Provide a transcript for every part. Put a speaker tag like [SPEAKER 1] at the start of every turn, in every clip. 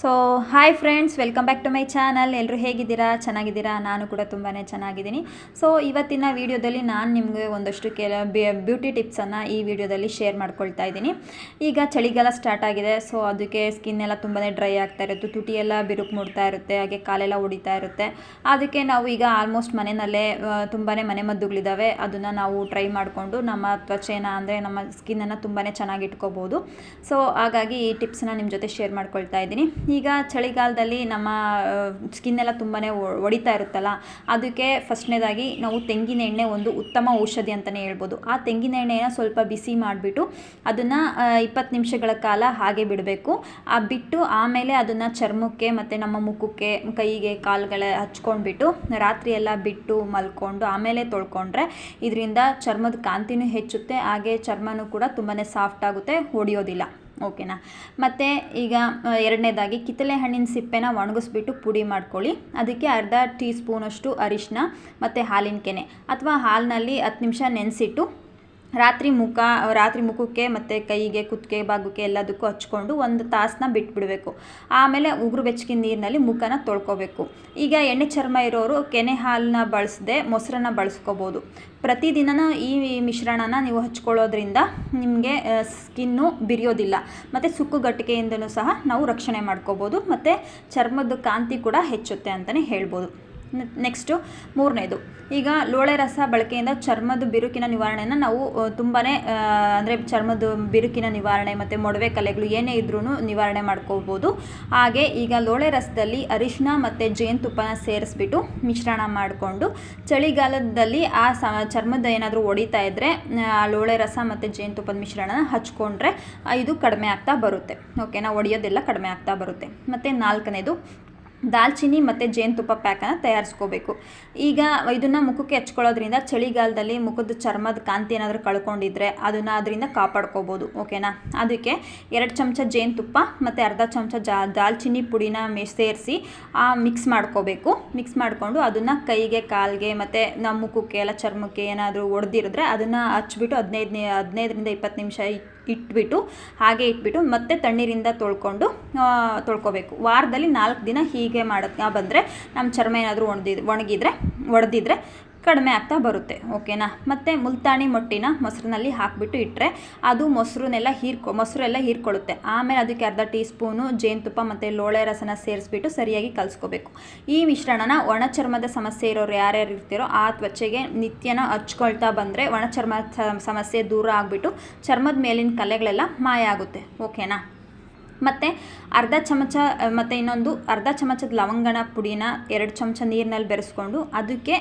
[SPEAKER 1] So hi friends welcome back to my channel ಎಲ್ಲರೂ ಹೇಗಿದ್ದೀರಾ? ಚೆನ್ನಾಗಿದ್ದೀರಾ? ನಾನು ಕೂಡ ತುಂಬಾ ಚೆನ್ನಾಗಿದ್ದೀನಿ. ಸೊ ಇವತ್ತಿನ ವಿಡಿಯೋದಲ್ಲಿ ನಾನು ನಿಮಗೆ ಒಂದಷ್ಟು ಕೆಲ ಬ್ಯೂಟಿ ಟಿಪ್ಸನ್ನು ಈ ವಿಡಿಯೋದಲ್ಲಿ ಶೇರ್ ಮಾಡ್ಕೊಳ್ತಾ ಇದ್ದೀನಿ. ಈಗ ಚಳಿಗಾಲ ಸ್ಟಾರ್ಟ್ ಆಗಿದೆ. ಸೊ ಅದಕ್ಕೆ ಸ್ಕಿನ್ ಎಲ್ಲ ತುಂಬಾ ಡ್ರೈ ಆಗ್ತಾ ಇರುತ್ತೆ. ತುಟಿ ಎಲ್ಲ ಬಿರುಕು ಮೂಡ್ತಾ ಇರುತ್ತೆ. ಹಾಗೆ ಕಾಲೆಲ್ಲ ಹೊಡಿತಾ ಇರುತ್ತೆ. ಅದಕ್ಕೆ ನಾವು ಈಗ ಆಲ್ಮೋಸ್ಟ್ ಮನೆಯಲ್ಲೇ ತುಂಬಾ ಮನೆಮದ್ದುಗಳಿದ್ದಾವೆ ಅದನ್ನು ನಾವು ಟ್ರೈ ಮಾಡಿಕೊಂಡು ನಮ್ಮ ತ್ವಚೆನ ಅಂದರೆ ನಮ್ಮ ಸ್ಕಿನ್ನನ್ನು ತುಂಬಾ ಚೆನ್ನಾಗಿ ಇಟ್ಕೋಬೋದು. ಸೊ ಹಾಗಾಗಿ ಈ ಟಿಪ್ಸನ್ನ ನಿಮ್ಮ ಜೊತೆ ಶೇರ್ ಮಾಡ್ಕೊಳ್ತಾ ಇದ್ದೀನಿ. ಈಗ ಚಳಿಗಾಲದಲ್ಲಿ ನಮ್ಮ ಸ್ಕಿನ್ ಎಲ್ಲ ತುಂಬಾ ಒಡಿತಾ ಇರುತ್ತಲ್ಲ, ಅದಕ್ಕೆ ಫಸ್ಟ್ನೇದಾಗಿ ನಾವು ತೆಂಗಿನ ಎಣ್ಣೆ ಒಂದು ಉತ್ತಮ ಔಷಧಿ ಅಂತಲೇ ಹೇಳ್ಬೋದು. ಆ ತೆಂಗಿನ ಎಣ್ಣೆನ ಸ್ವಲ್ಪ ಬಿಸಿ ಮಾಡಿಬಿಟ್ಟು ಅದನ್ನು ಇಪ್ಪತ್ತು ನಿಮಿಷಗಳ ಕಾಲ ಹಾಗೆ ಬಿಡಬೇಕು. ಆ ಬಿಟ್ಟು ಆಮೇಲೆ ಅದನ್ನು ಚರ್ಮಕ್ಕೆ ಮತ್ತು ನಮ್ಮ ಮುಖಕ್ಕೆ, ಕೈಗೆ, ಕಾಲುಗಳ ಹಚ್ಕೊಂಡ್ಬಿಟ್ಟು ರಾತ್ರಿ ಎಲ್ಲ ಬಿಟ್ಟು ಮಲ್ಕೊಂಡು ಆಮೇಲೆ ತೊಳ್ಕೊಂಡ್ರೆ ಇದರಿಂದ ಚರ್ಮದ ಕಾಂತಿನೂ ಹೆಚ್ಚುತ್ತೆ, ಹಾಗೆ ಚರ್ಮನೂ ಕೂಡ ತುಂಬಾ ಸಾಫ್ಟ್ ಆಗುತ್ತೆ, ಹೊಡಿಯೋದಿಲ್ಲ. ಓಕೆನಾ? ಮತ್ತು ಈಗ ಎರಡನೇದಾಗಿ ಕಿತ್ತಲೆ ಹಣ್ಣಿನ ಸಿಪ್ಪೆನ ಒಣಗಿಸ್ಬಿಟ್ಟು ಪುಡಿ ಮಾಡ್ಕೊಳ್ಳಿ. ಅದಕ್ಕೆ ಅರ್ಧ ಟೀ ಸ್ಪೂನಷ್ಟು ಅರಿಶಿನ ಮತ್ತು ಹಾಲಿನ ಕೆನೆ. ಅಥವಾ ಹಾಲಿನಲ್ಲಿ ಹತ್ತು ನಿಮಿಷ ನೆನೆಸಿಟ್ಟು ರಾತ್ರಿ ಮುಖ, ರಾತ್ರಿ ಮುಖಕ್ಕೆ ಮತ್ತು ಕೈಗೆ, ಕುತ್ತಿಗೆ ಭಾಗಕ್ಕೆ ಎಲ್ಲದಕ್ಕೂ ಹಚ್ಕೊಂಡು ಒಂದು ತಾಸನ್ನ ಬಿಟ್ಬಿಡಬೇಕು. ಆಮೇಲೆ ಉಗುರು ಬೆಚ್ಚಗಿನ ನೀರಿನಲ್ಲಿ ಮುಖನ ತೊಳ್ಕೊಬೇಕು. ಈಗ ಎಣ್ಣೆ ಚರ್ಮ ಇರೋರು ಕೆನೆ ಹಾಲನ್ನ ಬಳಸದೆ ಮೊಸರನ್ನ ಬಳಸ್ಕೋಬೋದು. ಪ್ರತಿದಿನನೂ ಈ ಮಿಶ್ರಣನ ನೀವು ಹಚ್ಕೊಳ್ಳೋದ್ರಿಂದ ನಿಮಗೆ ಸ್ಕಿನ್ನು ಬಿರಿಯೋದಿಲ್ಲ. ಮತ್ತು ಸುಕ್ಕುಗಟ್ಟಿಗೆಯಿಂದಲೂ ಸಹ ನಾವು ರಕ್ಷಣೆ ಮಾಡ್ಕೋಬೋದು. ಮತ್ತು ಚರ್ಮದ ಕಾಂತಿ ಕೂಡ ಹೆಚ್ಚುತ್ತೆ ಅಂತಲೇ ಹೇಳ್ಬೋದು. ನೆಕ್ಸ್ಟು ಮೂರನೇದು. ಈಗ ಲೋಳೆ ರಸ ಬಳಕೆಯಿಂದ ಚರ್ಮದ ಬಿರುಕಿನ ನಿವಾರಣೆಯನ್ನು ನಾವು ತುಂಬಾ ಅಂದರೆ ಚರ್ಮದ ಬಿರುಕಿನ ನಿವಾರಣೆ ಮತ್ತು ಮೊಡವೆ ಕಲೆಗಳು ಏನೇ ಇದ್ರೂ ನಿವಾರಣೆ ಮಾಡ್ಕೋಬೋದು ಹಾಗೆ ಈಗ ಲೋಳೆ ರಸದಲ್ಲಿ ಅರಿಶಿನ ಮತ್ತು ಜೇನುತುಪ್ಪನ ಸೇರಿಸ್ಬಿಟ್ಟು ಮಿಶ್ರಣ ಮಾಡಿಕೊಂಡು ಚಳಿಗಾಲದಲ್ಲಿ ಆ ಸ, ಚರ್ಮದ ಏನಾದರೂ ಹೊಡಿತಾ ಇದ್ದರೆ ಲೋಳೆ ರಸ ಮತ್ತು ಜೇನುತುಪ್ಪದ ಮಿಶ್ರಣನ ಹಚ್ಕೊಂಡ್ರೆ ಇದು ಕಡಿಮೆ ಆಗ್ತಾ ಬರುತ್ತೆ. ಓಕೆನಾ? ಒಡೆಯೋದೆಲ್ಲ ಕಡಿಮೆ ಆಗ್ತಾ ಬರುತ್ತೆ. ಮತ್ತು ನಾಲ್ಕನೇದು ದಾಲ್ಚಿನ್ನಿ ಮತ್ತು ಜೇನುತುಪ್ಪ ಪ್ಯಾಕನ್ನು ತಯಾರಿಸ್ಕೋಬೇಕು. ಈಗ ಇದನ್ನು ಮುಖಕ್ಕೆ ಹಚ್ಕೊಳ್ಳೋದ್ರಿಂದ ಚಳಿಗಾಲದಲ್ಲಿ ಮುಖದ ಚರ್ಮದ ಕಾಂತಿ ಏನಾದರೂ ಕಳ್ಕೊಂಡಿದ್ರೆ ಅದನ್ನು ಅದರಿಂದ ಕಾಪಾಡ್ಕೋಬೋದು ಓಕೆನಾ ಅದಕ್ಕೆ ಎರಡು ಚಮಚ ಜೇನುತುಪ್ಪ ಮತ್ತು ಅರ್ಧ ಚಮಚ ಜಾ, ದಾಲ್ಚಿನ್ನಿ ಪುಡಿನ ಮೆ ಸೇರಿಸಿ ಮಿಕ್ಸ್ ಮಾಡ್ಕೋಬೇಕು. ಮಿಕ್ಸ್ ಮಾಡಿಕೊಂಡು ಅದನ್ನು ಕೈಗೆ, ಕಾಲಿಗೆ ಮತ್ತು ನಮ್ಮ ಮುಖಕ್ಕೆ ಎಲ್ಲ ಚರ್ಮಕ್ಕೆ ಏನಾದರೂ ಒಡೆದಿರಿದ್ರೆ ಅದನ್ನು ಹಚ್ಬಿಟ್ಟು ಹದಿನೈದು ಹದಿನೈದರಿಂದ ಇಪ್ಪತ್ತು ನಿಮಿಷ ಇಟ್ಬಿಟ್ಟು, ಹಾಗೆ ಇಟ್ಬಿಟ್ಟು ಮತ್ತೆ ತಣ್ಣೀರಿಂದ ತೊಳ್ಕೊಂಡು ತೊಳ್ಕೊಬೇಕು. ವಾರದಲ್ಲಿ ನಾಲ್ಕು ದಿನ ಹೀಗೆ ಮಾಡೋಕ್ಕೆ ಬಂದರೆ ನಮ್ಮ ಚರ್ಮ ಏನಾದರೂ ಒಣದಿದ್ರೆ ಒಣಗಿದ್ರೆ, ಒಡೆದಿದ್ರೆ ಕಡಿಮೆ ಆಗ್ತಾ ಬರುತ್ತೆ, ಓಕೆನಾ? ಮತ್ತು ಮುಲ್ತಾಣಿ ಮೊಟ್ಟಿನ ಮೊಸರಿನಲ್ಲಿ ಹಾಕಿಬಿಟ್ಟು ಇಟ್ಟರೆ ಅದು ಮೊಸರನ್ನೆಲ್ಲ ಹೀರ್ಕೊ, ಮೊಸರೆಲ್ಲ ಹೀರ್ಕೊಳ್ಳುತ್ತೆ. ಆಮೇಲೆ ಅದಕ್ಕೆ ಅರ್ಧ ಟೀ ಸ್ಪೂನು ಜೇನುತುಪ್ಪ ಮತ್ತು ಲೋಳೆ ರಸನ ಸೇರಿಸ್ಬಿಟ್ಟು ಸರಿಯಾಗಿ ಕಲಿಸ್ಕೋಬೇಕು. ಈ ಮಿಶ್ರಣನ ಒಣ ಚರ್ಮದ ಸಮಸ್ಯೆ ಇರೋರು ಯಾರ್ಯಾರು ಇರ್ತೀರೋ ಆ ತ್ವಚೆಗೆ ನಿತ್ಯನ ಹಚ್ಕೊಳ್ತಾ ಬಂದರೆ ಒಣ ಚರ್ಮ ಸಮಸ್ಯೆ ದೂರ ಆಗಿಬಿಟ್ಟು ಚರ್ಮದ ಮೇಲಿನ ಕಲೆಗಳೆಲ್ಲ ಮಾಯ ಆಗುತ್ತೆ, ಓಕೆನಾ? ಮತ್ತು ಅರ್ಧ ಚಮಚ ಮತ್ತು ಇನ್ನೊಂದು ಅರ್ಧ ಚಮಚದ ಲವಂಗನ ಪುಡಿನ ಎರಡು ಚಮಚ ನೀರಿನಲ್ಲಿ ಬೆರೆಸ್ಕೊಂಡು ಅದಕ್ಕೆ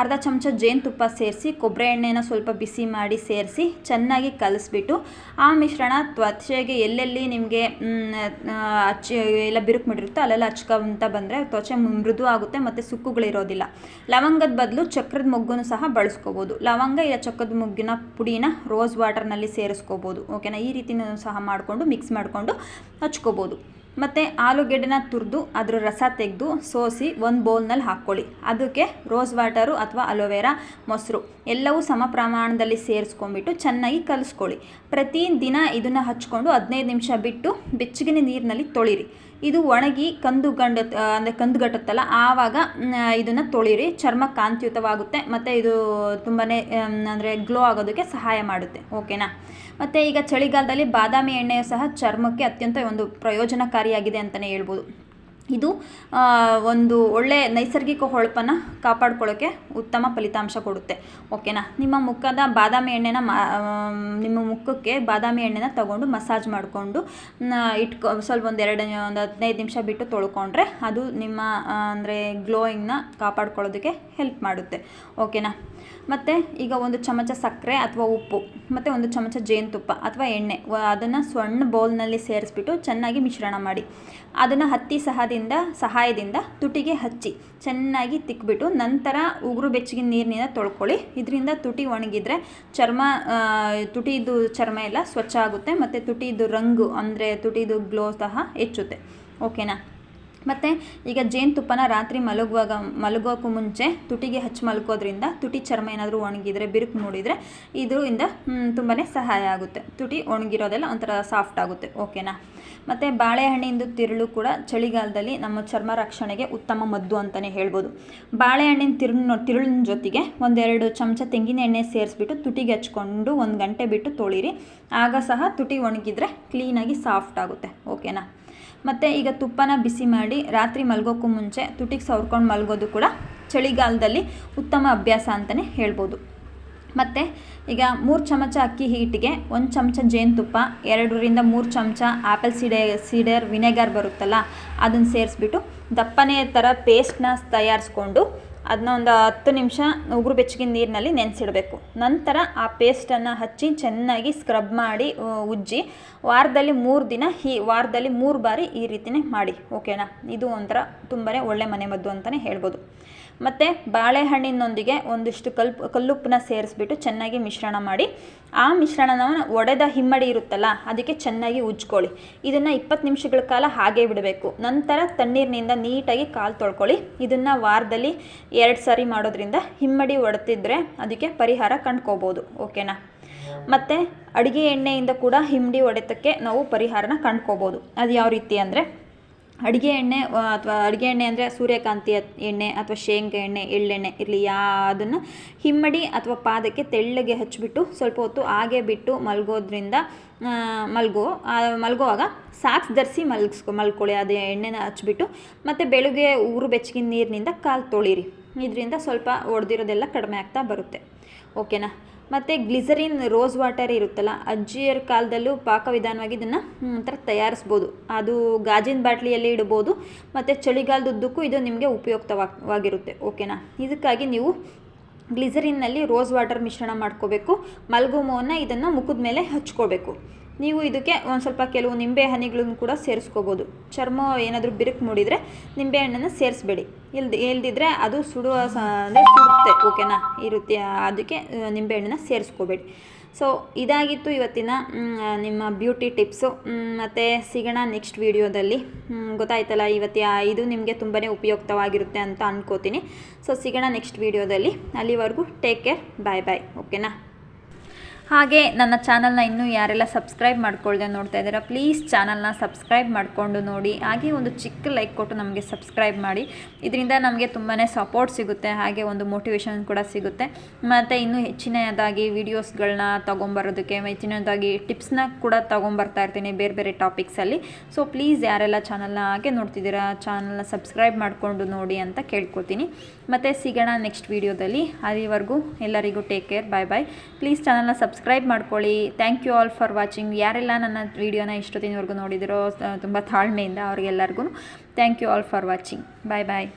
[SPEAKER 1] ಅರ್ಧ ಚಮಚ ಜೇನುತುಪ್ಪ ಸೇರಿಸಿ, ಕೊಬ್ಬರಿ ಎಣ್ಣೆನ ಸ್ವಲ್ಪ ಬಿಸಿ ಮಾಡಿ ಸೇರಿಸಿ ಚೆನ್ನಾಗಿ ಕಲಸಿಬಿಟ್ಟು ಆ ಮಿಶ್ರಣ ತ್ವಚೆಗೆ ಎಲ್ಲೆಲ್ಲಿ ನಿಮಗೆ ಹಚ್ಚಿ ಎಲ್ಲ ಬಿರುಕು ಮಾಡಿರುತ್ತೋ ಅಲ್ಲೆಲ್ಲ ಹಚ್ಕೊಂತ ಬಂದರೆ ತ್ವಚೆ ಮೃದು ಆಗುತ್ತೆ ಮತ್ತು ಸುಕ್ಕುಗಳಿರೋದಿಲ್ಲ. ಲವಂಗದ ಬದಲು ಚಕ್ರದ ಮೊಗ್ಗನ್ನು ಸಹ ಬಳಸ್ಕೋಬೋದು. ಲವಂಗ ಇಲ್ಲ ಚಕ್ರದ ಮೊಗ್ಗಿನ ಪುಡಿನ ರೋಸ್ ವಾಟರ್ನಲ್ಲಿ ಸೇರಿಸ್ಕೋಬೋದು. ಓಕೆನಾ? ಈ ರೀತಿನೂ ಸಹ ಮಾಡಿಕೊಂಡು, ಮಿಕ್ಸ್ ಮಾಡಿಕೊಂಡು ಹಚ್ಕೋಬೋದು ಮತ್ತು ಆಲೂಗೆಡ್ಡೆನ ತುರಿದು ಅದರ ರಸ ತೆಗೆದು ಸೋಸಿ ಒಂದು ಬೌಲ್ನಲ್ಲಿ ಹಾಕ್ಕೊಳ್ಳಿ. ಅದಕ್ಕೆ ರೋಸ್ ವಾಟರು ಅಥವಾ ಅಲೋವೆರಾ, ಮೊಸರು ಎಲ್ಲವೂ ಸಮ ಪ್ರಮಾಣದಲ್ಲಿ ಸೇರಿಸ್ಕೊಂಡ್ಬಿಟ್ಟು ಚೆನ್ನಾಗಿ ಕಲಿಸ್ಕೊಳ್ಳಿ. ಪ್ರತಿ ದಿನ ಇದನ್ನು ಹಚ್ಕೊಂಡು ಹದಿನೈದು ನಿಮಿಷ ಬಿಟ್ಟು ಬೆಚ್ಚಗಿನ ನೀರಿನಲ್ಲಿ ತೊಳಿರಿ. ಇದು ಒಣಗಿ ಕಂದು ಗಂಡ ಅಂದರೆ ಕಂದುಗಟ್ಟುತ್ತಲ್ಲ ಆವಾಗ ಇದನ್ನು ತೊಳಿರಿ. ಚರ್ಮ ಕಾಂತಿಯುತವಾಗುತ್ತೆ, ಮತ್ತು ಇದು ತುಂಬಾ ಅಂದರೆ ಗ್ಲೋ ಆಗೋದಕ್ಕೆ ಸಹಾಯ ಮಾಡುತ್ತೆ. ಓಕೆನಾ ಮತ್ತು ಈಗ ಚಳಿಗಾಲದಲ್ಲಿ ಬಾದಾಮಿ ಎಣ್ಣೆಯು ಸಹ ಚರ್ಮಕ್ಕೆ ಅತ್ಯಂತ ಒಂದು ಪ್ರಯೋಜನಕಾರಿಯಾಗಿದೆ ಅಂತಲೇ ಹೇಳ್ಬೋದು. ಇದು ಒಂದು ಒಳ್ಳೆಯ ನೈಸರ್ಗಿಕ ಹೊಳಪನ್ನು ಕಾಪಾಡ್ಕೊಳ್ಳೋಕ್ಕೆ ಉತ್ತಮ ಫಲಿತಾಂಶ ಕೊಡುತ್ತೆ. ಓಕೆನಾ? ನಿಮ್ಮ ಮುಖದ ಬಾದಾಮಿ ಎಣ್ಣೆನ ನಿಮ್ಮ ಮುಖಕ್ಕೆ ಬಾದಾಮಿ ಎಣ್ಣೆನ ತಗೊಂಡು ಮಸಾಜ್ ಮಾಡಿಕೊಂಡು ಇಟ್ಕೊ, ಸ್ವಲ್ಪ ಒಂದು ಎರಡು, ಒಂದು ಹದಿನೈದು ನಿಮಿಷ ಬಿಟ್ಟು ತೊಳ್ಕೊಂಡ್ರೆ ಅದು ನಿಮ್ಮ ಅಂದರೆ ಗ್ಲೋಯಿಂಗ್ನ ಕಾಪಾಡ್ಕೊಳ್ಳೋದಕ್ಕೆ ಹೆಲ್ಪ್ ಮಾಡುತ್ತೆ. ಓಕೆನಾ? ಮತ್ತು ಈಗ ಒಂದು ಚಮಚ ಸಕ್ಕರೆ ಅಥವಾ ಉಪ್ಪು, ಮತ್ತು ಒಂದು ಚಮಚ ಜೇನುತುಪ್ಪ ಅಥವಾ ಎಣ್ಣೆ ಅದನ್ನು ಸಣ್ಣ ಬೌಲ್ನಲ್ಲಿ ಸೇರಿಸ್ಬಿಟ್ಟು ಚೆನ್ನಾಗಿ ಮಿಶ್ರಣ ಮಾಡಿ. ಅದನ್ನು ಹತ್ತಿ ಸಹದಿಂದ ಸಹಾಯದಿಂದ ತುಟಿಗೆ ಹಚ್ಚಿ, ಚೆನ್ನಾಗಿ ತಿಕ್ಬಿಟ್ಟು ನಂತರ ಉಗುರು ಬೆಚ್ಚಗಿನ ನೀರಿನಿಂದ ತೊಳ್ಕೊಳ್ಳಿ. ಇದರಿಂದ ತುಟಿ ಒಣಗಿದ್ರೆ ಚರ್ಮ ತುಟಿದು ಚರ್ಮ ಎಲ್ಲ ಸ್ವಚ್ಛ ಆಗುತ್ತೆ, ಮತ್ತು ತುಟಿದು ರಂಗು, ಅಂದರೆ ತುಟಿದು ಗ್ಲೋ ಸಹ ಹೆಚ್ಚುತ್ತೆ. ಓಕೆನಾ? ಮತ್ತು ಈಗ ಜೇನುತುಪ್ಪನ ರಾತ್ರಿ ಮಲಗುವಾಗ ಮಲಗೋಕ್ಕೂ ಮುಂಚೆ ತುಟಿಗೆ ಹಚ್ಚಿ ಮಲ್ಕೋದ್ರಿಂದ ತುಟಿ ಚರ್ಮ ಏನಾದರೂ ಒಣಗಿದರೆ, ಬಿರುಕು ನೋಡಿದರೆ ಇದರಿಂದ ತುಂಬಾ ಸಹಾಯ ಆಗುತ್ತೆ. ತುಟಿ ಒಣಗಿರೋದೆಲ್ಲ ಒಂಥರ ಸಾಫ್ಟ್ ಆಗುತ್ತೆ ಓಕೆನಾ ಮತ್ತು ಬಾಳೆಹಣ್ಣಿಂದು ತಿರುಳು ಕೂಡ ಚಳಿಗಾಲದಲ್ಲಿ ನಮ್ಮ ಚರ್ಮ ರಕ್ಷಣೆಗೆ ಉತ್ತಮ ಮದ್ದು ಅಂತಲೇ ಹೇಳ್ಬೋದು. ಬಾಳೆಹಣ್ಣಿನ ತಿರುಳು ತಿರುಳಿನ ಜೊತೆಗೆ ಒಂದೆರಡು ಚಮಚ ತೆಂಗಿನ ಎಣ್ಣೆ ಸೇರಿಸ್ಬಿಟ್ಟು ತುಟಿಗೆ ಹಚ್ಕೊಂಡು ಒಂದು ಗಂಟೆ ಬಿಟ್ಟು ತೊಳಿರಿ. ಆಗ ಸಹ ತುಟಿ ಒಣಗಿದರೆ ಕ್ಲೀನಾಗಿ ಸಾಫ್ಟ್ ಆಗುತ್ತೆ ಓಕೆನಾ ಮತ್ತು ಈಗ ತುಪ್ಪನ ಬಿಸಿ ಮಾಡಿ ರಾತ್ರಿ ಮಲಗೋಕ್ಕೂ ಮುಂಚೆ ತುಟಿಗೆ ಸವರ್ಕೊಂಡು ಮಲ್ಗೋದು ಕೂಡ ಚಳಿಗಾಲದಲ್ಲಿ ಉತ್ತಮ ಅಭ್ಯಾಸ ಅಂತಲೇ ಹೇಳ್ಬೋದು. ಮತ್ತು ಈಗ ಮೂರು ಚಮಚ ಅಕ್ಕಿ ಹೀಟಿಗೆ ಒಂದು ಚಮಚ ಜೇನುತುಪ್ಪ ಎರಡರಿಂದ ಮೂರು ಚಮಚ ಆ್ಯಪಲ್ ಸೀಡೆ, ಸೀಡರ್ ವಿನೆಗರ್ ಬರುತ್ತಲ್ಲ ಅದನ್ನು ಸೇರಿಸ್ಬಿಟ್ಟು ದಪ್ಪನೆಯ ಥರ ಪೇಸ್ಟ್ನ ತಯಾರಿಸ್ಕೊಂಡು ಅದನ್ನ ಒಂದು ಹತ್ತು ನಿಮಿಷ ಉಗುರು ಬೆಚ್ಚಗಿನ ನೀರಿನಲ್ಲಿ ನೆನೆಸಿಡಬೇಕು. ನಂತರ ಆ ಪೇಸ್ಟನ್ನು ಹಚ್ಚಿ ಚೆನ್ನಾಗಿ ಸ್ಕ್ರಬ್ ಮಾಡಿ ಉಜ್ಜಿ, ವಾರದಲ್ಲಿ ಮೂರು ದಿನ ಈ ವಾರದಲ್ಲಿ ಮೂರು ಬಾರಿ ಈ ರೀತಿನೇ ಮಾಡಿ ಓಕೆನಾ ಇದು ಒಂಥರ ತುಂಬಾ ಒಳ್ಳೆ ಮನೆ ಮದ್ದು ಅಂತಲೇ ಹೇಳ್ಬೋದು. ಮತ್ತು ಬಾಳೆಹಣ್ಣಿನೊಂದಿಗೆ ಒಂದಿಷ್ಟು ಕಲ್ಪ್, ಕಲ್ಲುಪ್ಪನ್ನ ಸೇರಿಸ್ಬಿಟ್ಟು ಚೆನ್ನಾಗಿ ಮಿಶ್ರಣ ಮಾಡಿ ಆ ಮಿಶ್ರಣವನ್ನು ಒಡೆದ ಹಿಮ್ಮಡಿ ಇರುತ್ತಲ್ಲ, ಅದಕ್ಕೆ ಚೆನ್ನಾಗಿ ಉಜ್ಕೊಳ್ಳಿ. ಇದನ್ನು ಇಪ್ಪತ್ತು ನಿಮಿಷಗಳ ಕಾಲ ಹಾಗೆ ಬಿಡಬೇಕು. ನಂತರ ತಣ್ಣೀರಿನಿಂದ ನೀಟಾಗಿ ಕಾಲು ತೊಳ್ಕೊಳ್ಳಿ. ಇದನ್ನು ವಾರದಲ್ಲಿ ಎರಡು ಸಾರಿ ಮಾಡೋದ್ರಿಂದ ಹಿಮ್ಮಡಿ ಒಡೆತಿದ್ರೆ ಅದಕ್ಕೆ ಪರಿಹಾರ ಕಂಡ್ಕೋಬೋದು, ಓಕೆನಾ? ಮತ್ತು ಅಡುಗೆ ಎಣ್ಣೆಯಿಂದ ಕೂಡ ಹಿಮ್ಮಡಿ ಒಡೆತಕ್ಕೆ ನಾವು ಪರಿಹಾರನ ಕಂಡ್ಕೋಬೋದು. ಅದು ಯಾವ ರೀತಿ ಅಂದರೆ ಅಡುಗೆ ಎಣ್ಣೆ ಅಥವಾ ಅಡುಗೆ ಎಣ್ಣೆ ಅಂದರೆ ಸೂರ್ಯಕಾಂತಿ ಎಣ್ಣೆ ಅಥವಾ ಶೇಂಗಾ ಎಣ್ಣೆ, ಎಳ್ಳೆಣ್ಣೆ ಇರಲಿ ಯಾವುದನ್ನು ಹಿಮ್ಮಡಿ ಅಥವಾ ಪಾದಕ್ಕೆ ತೆಳ್ಳಗೆ ಹಚ್ಚಿಬಿಟ್ಟು ಸ್ವಲ್ಪ ಹೊತ್ತು ಹಾಗೆ ಬಿಟ್ಟು ಮಲಗೋದ್ರಿಂದ ಮಲಗೋ ಮಲ್ಗೋವಾಗ ಸಾಕ್ಸ್ ಧರಿಸಿ ಮಲ್ಗಿಸ್ಕೊ, ಮಲ್ಕೊಳ್ಳಿ, ಅದೇ ಎಣ್ಣೆನ ಹಚ್ಬಿಟ್ಟು ಮತ್ತು ಬೆಳಗ್ಗೆ ಊರು ಬೆಚ್ಚಗಿನ ನೀರಿನಿಂದ ಕಾಲು ತೊಳೀರಿ. ಇದರಿಂದ ಸ್ವಲ್ಪ ಒಡೆದಿರೋದೆಲ್ಲ ಕಡಿಮೆ ಆಗ್ತಾ ಬರುತ್ತೆ. ಓಕೆನಾ? ಮತ್ತು ಗ್ಲಿಸರಿನ್ ರೋಸ್ ವಾಟರ್ ಇರುತ್ತಲ್ಲ, ಅಜ್ಜಿಯರ ಕಾಲದಲ್ಲೂ ಪಾಕವಿಧಾನವಾಗಿ ಇದನ್ನು ಒಂಥರ ತಯಾರಿಸ್ಬೋದು. ಅದು ಗಾಜಿನ ಬಾಟ್ಲಿಯಲ್ಲಿ ಇಡ್ಬೋದು, ಮತ್ತು ಚಳಿಗಾಲದುದ್ದಕ್ಕೂ ಇದು ನಿಮಗೆ ಉಪಯುಕ್ತವಾಗಿರುತ್ತೆ. ಓಕೆನಾ? ಇದಕ್ಕಾಗಿ ನೀವು ಗ್ಲಿಸರಿನ್ನಲ್ಲಿ ರೋಸ್ ವಾಟರ್ ಮಿಶ್ರಣ ಮಾಡ್ಕೋಬೇಕು ಮಲ್ಗುಮೋವನ್ನು ಇದನ್ನು ಮುಖದ ಮೇಲೆ ಹಚ್ಕೋಬೇಕು. ನೀವು ಇದಕ್ಕೆ ಒಂದು ಸ್ವಲ್ಪ ಕೆಲವು ನಿಂಬೆ ಹನಿಗಳನ್ನು ಕೂಡ ಸೇರಿಸ್ಕೋಬೋದು. ಚರ್ಮ ಏನಾದರೂ ಬಿರುಕು ಮೂಡಿದರೆ ನಿಂಬೆ ಹಣ್ಣನ್ನು ಸೇರಿಸ್ಬೇಡಿ. ಇಲ್ದಿ, ಇಲ್ದಿದ್ರೆ ಅದು ಸುಡುವ ಸ, ಅಂದರೆ ಸುಡುತ್ತೆ ಓಕೆನಾ ಇರುತ್ತೆ ಅದಕ್ಕೆ ನಿಂಬೆ ಹಣ್ಣನ್ನು ಸೇರಿಸ್ಕೋಬೇಡಿ. ಸೊ ಇದಾಗಿತ್ತು ಇವತ್ತಿನ ನಿಮ್ಮ ಬ್ಯೂಟಿ ಟಿಪ್ಸು ಮತ್ತು ಸಿಗೋಣ ನೆಕ್ಸ್ಟ್ ವೀಡಿಯೋದಲ್ಲಿ ಗೊತ್ತಾಯ್ತಲ್ಲ, ಇವತ್ತಿ ಇದು ನಿಮಗೆ ತುಂಬಾ ಉಪಯುಕ್ತವಾಗಿರುತ್ತೆ ಅಂತ ಅಂದ್ಕೋತೀನಿ ಸೊ ಸಿಗೋಣ ನೆಕ್ಸ್ಟ್ ವೀಡಿಯೋದಲ್ಲಿ ಅಲ್ಲಿವರೆಗೂ ಟೇಕ್ ಕೇರ್ ಬಾಯ್ ಬಾಯ್ ಓಕೆನಾ ಹಾಗೆ ನನ್ನ ಚಾನಲ್ನ ಇನ್ನೂ ಯಾರೆಲ್ಲ ಸಬ್ಸ್ಕ್ರೈಬ್ ಮಾಡ್ಕೊಳ್ದೆ ನೋಡ್ತಾ ಇದ್ದೀರಾ ಪ್ಲೀಸ್ ಚಾನಲ್ನ ಸಬ್ಸ್ಕ್ರೈಬ್ ಮಾಡಿಕೊಂಡು ನೋಡಿ. ಹಾಗೆ ಒಂದು ಚಿಕ್ಕ ಲೈಕ್ ಕೊಟ್ಟು ನಮಗೆ ಸಬ್ಸ್ಕ್ರೈಬ್ ಮಾಡಿ. ಇದರಿಂದ ನಮಗೆ ತುಂಬಾ ಸಪೋರ್ಟ್ ಸಿಗುತ್ತೆ, ಹಾಗೆ ಒಂದು ಮೋಟಿವೇಶನ್ ಕೂಡ ಸಿಗುತ್ತೆ. ಮತ್ತು ಇನ್ನೂ ಹೆಚ್ಚಿನದಾಗಿ ವೀಡಿಯೋಸ್ಗಳನ್ನ ತೊಗೊಂಬರೋದಕ್ಕೆ, ಹೆಚ್ಚಿನದಾಗಿ ಟಿಪ್ಸ್ನ ಕೂಡ ತೊಗೊಂಬರ್ತಾ ಇರ್ತೀನಿ ಬೇರೆ ಬೇರೆ ಟಾಪಿಕ್ಸಲ್ಲಿ ಸೊ ಪ್ಲೀಸ್ ಯಾರೆಲ್ಲ ಚಾನಲ್ನ ಹಾಗೆ ನೋಡ್ತಿದ್ದೀರಾ, ಚಾನಲ್ನ ಸಬ್ಸ್ಕ್ರೈಬ್ ಮಾಡಿಕೊಂಡು ನೋಡಿ ಅಂತ ಕೇಳ್ಕೊತೀನಿ ಮತ್ತು ಸಿಗೋಣ ನೆಕ್ಸ್ಟ್ ವೀಡಿಯೋದಲ್ಲಿ ಅಲ್ಲಿವರೆಗೂ ಎಲ್ಲರಿಗೂ take care bye bye please ಚಾನಲ್ನ ಸಬ್ಸ್ಕ್ರೈಬ್ ಮಾಡ್ಕೊಳ್ಳಿ. Thank you all for watching ಯಾರೆಲ್ಲ ನನ್ನ ವೀಡಿಯೋನ ಇಷ್ಟೊತ್ತಿನವರೆಗೂ ನೋಡಿದಿರೋ ತುಂಬ ತಾಳ್ಮೆಯಿಂದ ಅವ್ರಿಗೆಲ್ಲರಿಗೂ thank you all for watching bye bye